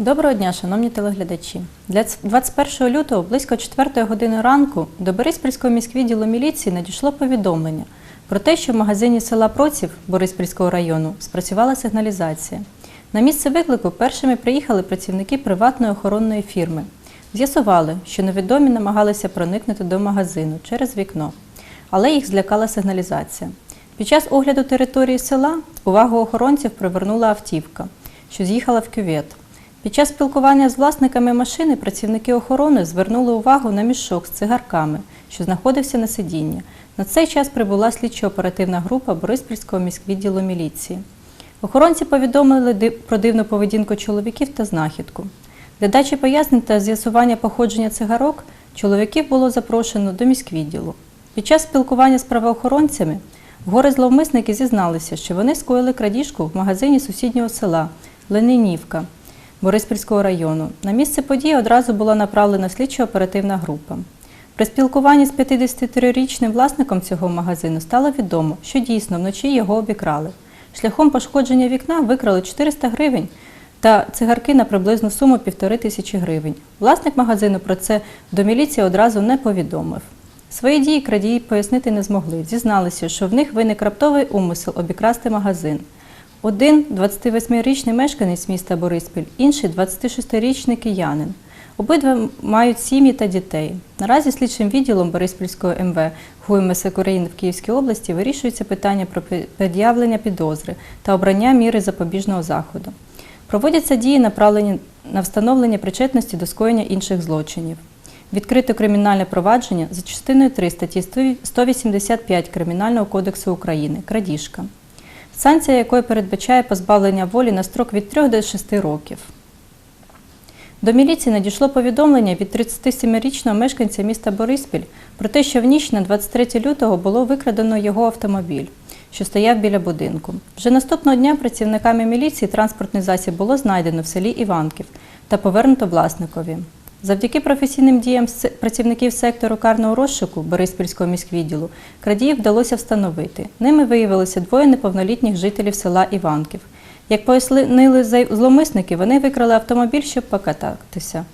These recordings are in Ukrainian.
Доброго дня, шановні телеглядачі. Для 21 лютого близько 4 години ранку до Бориспільського міськвідділу міліції надійшло повідомлення про те, що в магазині села Проців Бориспільського району спрацювала сигналізація. На місце виклику першими приїхали працівники приватної охоронної фірми. З'ясували, що невідомі намагалися проникнути до магазину через вікно, але їх злякала сигналізація. Під час огляду території села увагу охоронців привернула автівка, що з'їхала в кювет. Під час спілкування з власниками машини працівники охорони звернули увагу на мішок з цигарками, що знаходився на сидінні. На цей час прибула слідчо-оперативна група Бориспільського міськвідділу міліції. Охоронці повідомили про дивну поведінку чоловіків та знахідку. Для дачі пояснень та з'ясування походження цигарок чоловіків було запрошено до міськвідділу. Під час спілкування з правоохоронцями горе зловмисники зізналися, що вони скоїли крадіжку в магазині сусіднього села Ленинівка Бориспільського району. На місце події одразу була направлена слідчо-оперативна група. При спілкуванні з 53-річним власником цього магазину стало відомо, що дійсно вночі його обікрали. Шляхом пошкодження вікна викрали 400 гривень та цигарки на приблизну суму півтори тисячі гривень. Власник магазину про це до міліції одразу не повідомив. Свої дії крадії пояснити не змогли. Зізналися, що в них виник раптовий умисел обікрасти магазин. Один 28-річний мешканець міста Бориспіль, інший 26-річний киянин. Обидва мають сім'ї та дітей. Наразі слідчим відділом Бориспільського МВ ГУМС України в Київській області вирішується питання про пред'явлення підозри та обрання міри запобіжного заходу. Проводяться дії, направлені на встановлення причетності до скоєння інших злочинів. Відкрито кримінальне провадження за частиною 3 статті 185 Кримінального кодексу України крадіжка, санкція якої передбачає позбавлення волі на строк від 3 до 6 років. До міліції надійшло повідомлення від 37-річного мешканця міста Бориспіль про те, що в ніч на 23 лютого було викрадено його автомобіль, що стояв біля будинку. Вже наступного дня працівниками міліції транспортний засіб було знайдено в селі Іванків та повернуто власникові. Завдяки професійним діям працівників сектору карного розшуку Бориспільського міськвідділу крадіїв вдалося встановити. Ними виявилося двоє неповнолітніх жителів села Іванків. Як пояснили зловмисники, вони викрали автомобіль, щоб покататися.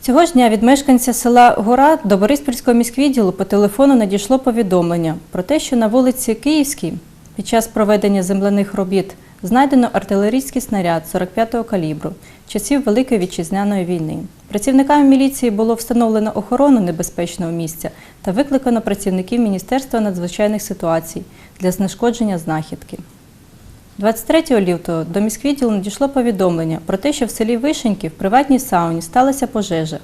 Цього ж дня від мешканця села Гора до Бориспільського міськвідділу по телефону надійшло повідомлення про те, що на вулиці Київській під час проведення земляних робіт знайдено артилерійський снаряд 45-го калібру часів Великої вітчизняної війни. Працівниками міліції було встановлено охорону небезпечного місця та викликано працівників Міністерства надзвичайних ситуацій для знешкодження знахідки. 23 лютого до міськвідділу надійшло повідомлення про те, що в селі Вишеньки в приватній сауні сталася пожежа.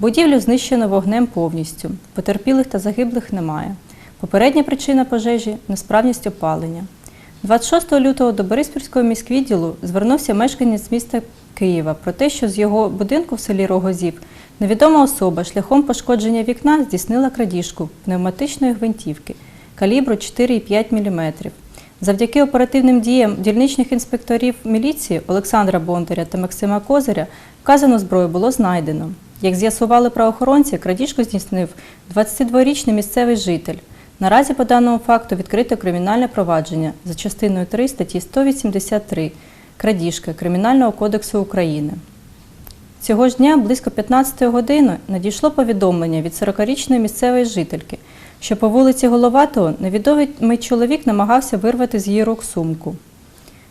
Будівлю знищено вогнем повністю. Потерпілих та загиблих немає. Попередня причина пожежі несправність опалення. 26 лютого до Бориспільського міськвідділу звернувся мешканець міста Києва про те, що з його будинку в селі Рогозів невідома особа шляхом пошкодження вікна здійснила крадіжку пневматичної гвинтівки калібру 4,5 мм. Завдяки оперативним діям дільничних інспекторів міліції Олександра Бондаря та Максима Козиря вказану зброю було знайдено. Як з'ясували правоохоронці, крадіжку здійснив 22-річний місцевий житель. Наразі по даному факту відкрито кримінальне провадження за частиною 3 статті 183 крадіжка Кримінального кодексу України. Цього ж дня близько 15 години надійшло повідомлення від 40-річної місцевої жительки, що по вулиці Головатого невідомий чоловік намагався вирвати з її рук сумку.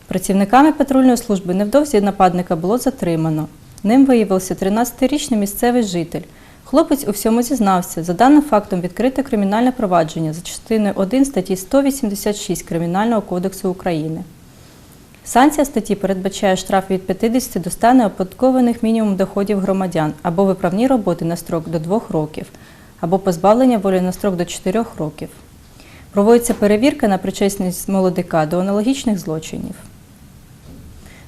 Працівниками патрульної служби невдовзі нападника було затримано. Ним виявився 13-річний місцевий житель. Хлопець у всьому зізнався. За даним фактом відкрите кримінальне провадження за частиною 1 статті 186 Кримінального кодексу України. Санкція статті передбачає штраф від 50 до 100 неоподаткованих мінімум доходів громадян або виправні роботи на строк до 2 років, або позбавлення волі на строк до 4 років. Проводиться перевірка на причесність молодика до аналогічних злочинів.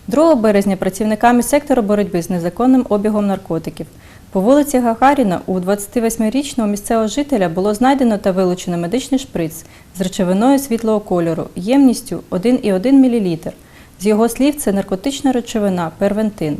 2 березня працівниками сектору боротьби з незаконним обігом наркотиків по вулиці Гагаріна у 28-річного місцевого жителя було знайдено та вилучено медичний шприц з речовиною світлого кольору ємністю 1,1 мл. З його слів, це наркотична речовина первентин.